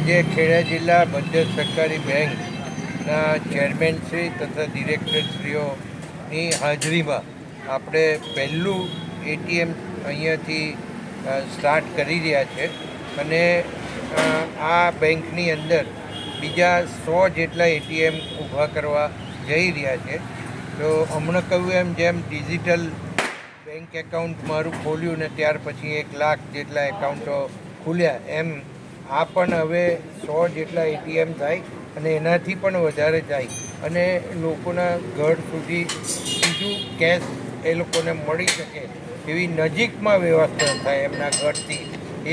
આજે ખેડા જિલ્લા મધ્ય સરકારી બેંકના ચેરમેનશ્રી તથા ડિરેક્ટરશ્રીઓની હાજરીમાં આપણે પહેલું એટીએમ અહીંયાથી સ્ટાર્ટ કરી રહ્યા છે. અને આ બેંકની અંદર બીજા સો જેટલા એટીએમ ઊભા કરવા જઈ રહ્યા છે. તો હમણાં કહ્યું એમ જેમ ડિજિટલ બેંક એકાઉન્ટ મારું ખોલ્યું ને ત્યાર પછી એક લાખ જેટલા એકાઉન્ટો ખુલ્યા એમ આ પણ હવે સો જેટલા એટીએમ થાય અને એનાથી પણ વધારે થાય. અને લોકોના ઘર સુધી બીજું કેશ એ લોકોને મળી શકે એવી નજીકમાં વ્યવસ્થા થાય એમના ઘરથી.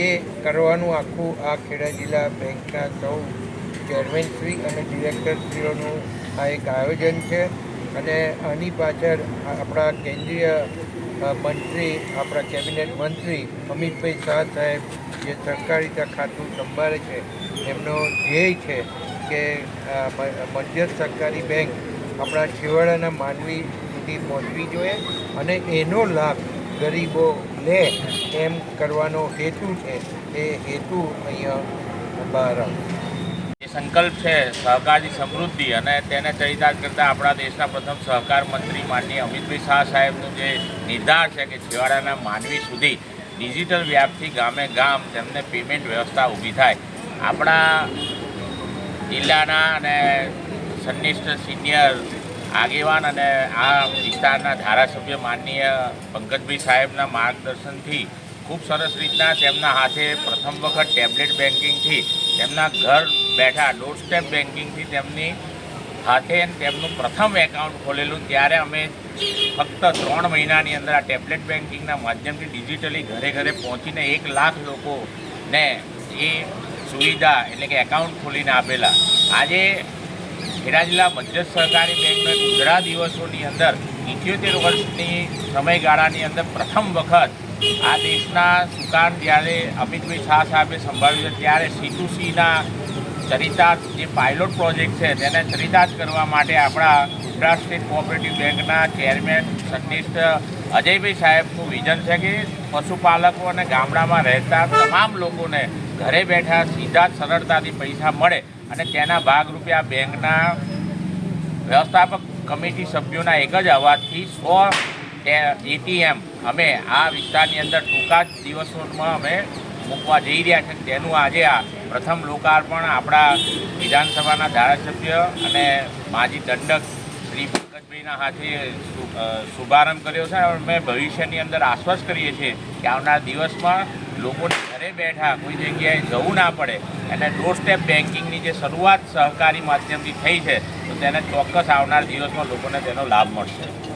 એ કરવાનું આખું આ ખેડા જિલ્લા બેંકના સૌ ચેરમેનશ્રી અને ડિરેક્ટરશ્રીઓનું આ એક આયોજન છે. અને આની પાછળ આપણા કેન્દ્રીય મંત્રી, આપણા કેબિનેટ મંત્રી અમિતભાઈ શાહ સાહેબ જે સહકારિતા ખાતું સંભાળે છે, એમનો ધ્યેય છે કે મધ્યસ્થ સરકારી બેંક આપણા છેવાડાના માનવી સુધી પહોંચવી જોઈએ અને એનો લાભ ગરીબો લે એમ કરવાનો હેતુ છે, એ હેતુ અહીંયા બહાર એ સંકલ્પ છે, સહકારની સમૃદ્ધિ અને તેને ચરિતાર્થ કરતા આપણા દેશના પ્રથમ સહકાર મંત્રી માનનીય અમિતભાઈ શાહ સાહેબનું જે નિર્ધાર છે કે છેવાડાના માનવી સુધી ડિજિટલ વ્યાપથી ગામે ગામ તેમને પેમેન્ટ વ્યવસ્થા ઊભી થાય. આપણા જિલ્લાના અને સન્નિષ્ઠ સિનિયર આગેવાન અને આ વિસ્તારના ધારાસભ્ય માનનીય પંકજભાઈ સાહેબના માર્ગદર્શનથી ખૂબ સરસ રીતના તેમના હાથે પ્રથમ વખત ટેબ્લેટ બેન્કિંગથી તેમના ઘર બેઠા ડોર સ્ટેપ બેન્કિંગથી તેમની હાથે તેમનું પ્રથમ એકાઉન્ટ ખોલેલું. ત્યારે અમે ફક્ત ત્રણ મહિનાની અંદર આ ટેબ્લેટ બેન્કિંગના માધ્યમથી ડિજિટલી ઘરે ઘરે પહોંચીને એક લાખ લોકોને એ સુવિધા એટલે કે એકાઉન્ટ ખોલીને આપેલા. આજે ખેડા જિલ્લા મધ્ય સહકારી બેંકના ગુજરાત દિવસોની અંદર ઇઠ્યોતેર વર્ષની સમયગાળાની અંદર પ્રથમ વખત આ દેશના સુકાન જ્યારે અમિતભાઈ શાહ સાહેબે સંભાળ્યું છે, ત્યારે સી ટુ સીના ચરિતાર્થ જે પાયલોટ પ્રોજેક્ટ છે, તેને ચરિતાર્થ કરવા માટે આપણા ગુજરાત સ્ટેટ કોઓપરેટિવ બેંકના ચેરમેન સન્નિષ્ઠ અજયભાઈ સાહેબનું વિઝન છે કે પશુપાલકો અને ગામડામાં રહેતા તમામ લોકોને ઘરે બેઠા સીધા સરળતાથી પૈસા મળે અને તેના ભાગરૂપે આ બેંકના વ્યવસ્થાપક કમિટી સભ્યોના એક જ અવાજથી સો એટીએમ અમે આ વિસ્તારની અંદર ટૂંકા જ દિવસોમાં અમે મૂકવા જઈ રહ્યા છે. તેનું આજે આ પ્રથમ લોકાર્પણ આપણા વિધાનસભાના ધારાસભ્ય અને માજી દંડક શ્રી પંકજભાઈના હાથે શુભારંભ કર્યો છે અને અમે ભવિષ્યની અંદર આશ્વાસ કરીએ છીએ કે આવનાર દિવસમાં લોકોને ઘરે બેઠા કોઈ જગ્યાએ જવું ના પડે. અને ડોર સ્ટેપ બેન્કિંગની જે શરૂઆત સહકારી માધ્યમથી થઈ છે, તો તેને ચોક્કસ આવનાર દિવસમાં લોકોને તેનો લાભ મળશે.